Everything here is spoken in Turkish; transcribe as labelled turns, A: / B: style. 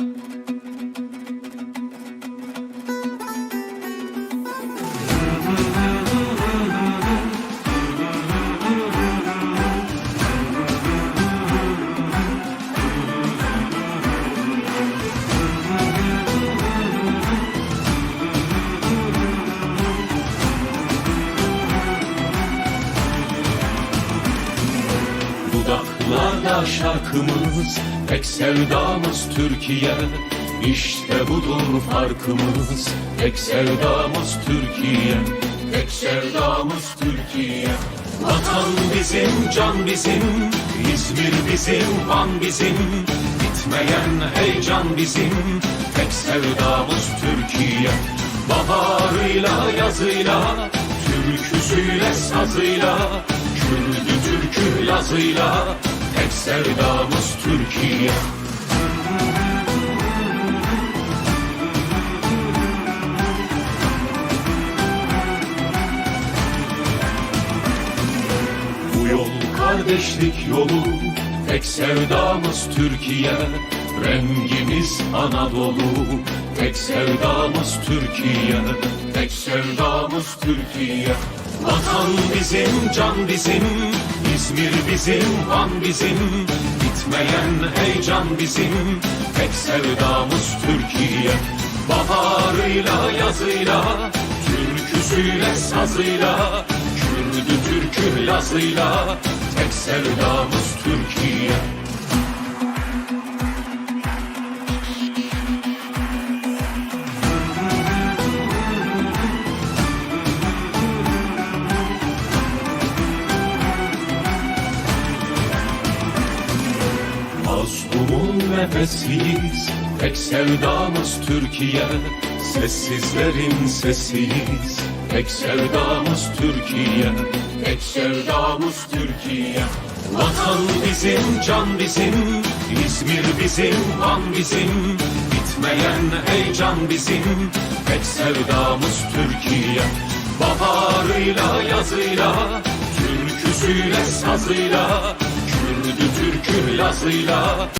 A: Música Dudaklarda şarkımız, tek sevdamız Türkiye. İşte budur farkımız, tek sevdamız Türkiye. Tek sevdamız Türkiye. Vatan bizim, can bizim, İzmir bizim, Van bizim. Bitmeyen heyecan bizim, tek sevdamız Türkiye. Baharıyla, yazıyla, türküsüyle, sazıyla, Kürdü türkü yazıyla Tek sevdamız Türkiye. Bu yol kardeşlik yolu Tek sevdamız Türkiye. Rengimiz Anadolu Tek sevdamız Türkiye Tek sevdamız Türkiye. Vatan bizim, can bizim İzmir bizim, Van bizim. Bitmeyen heyecan bizim Tek sevdamız Türkiye. Baharıyla, yazıyla Türküsüyle, sazıyla Kürdü türkü lazıyla Tek sevdamız Türkiye Mazlumun nefesiyiz Tek sevdamız Türkiye. Sessizlerin sesiyiz Tek sevdamız Türkiye. Tek sevdamız Türkiye. Vatan bizim, can bizim İzmir bizim, Van bizim. Bitmeyen heyecan bizim Tek sevdamız Türkiye. Baharıyla, yazıyla Türküsüyle, sazıyla Kürdü türkü lazıyla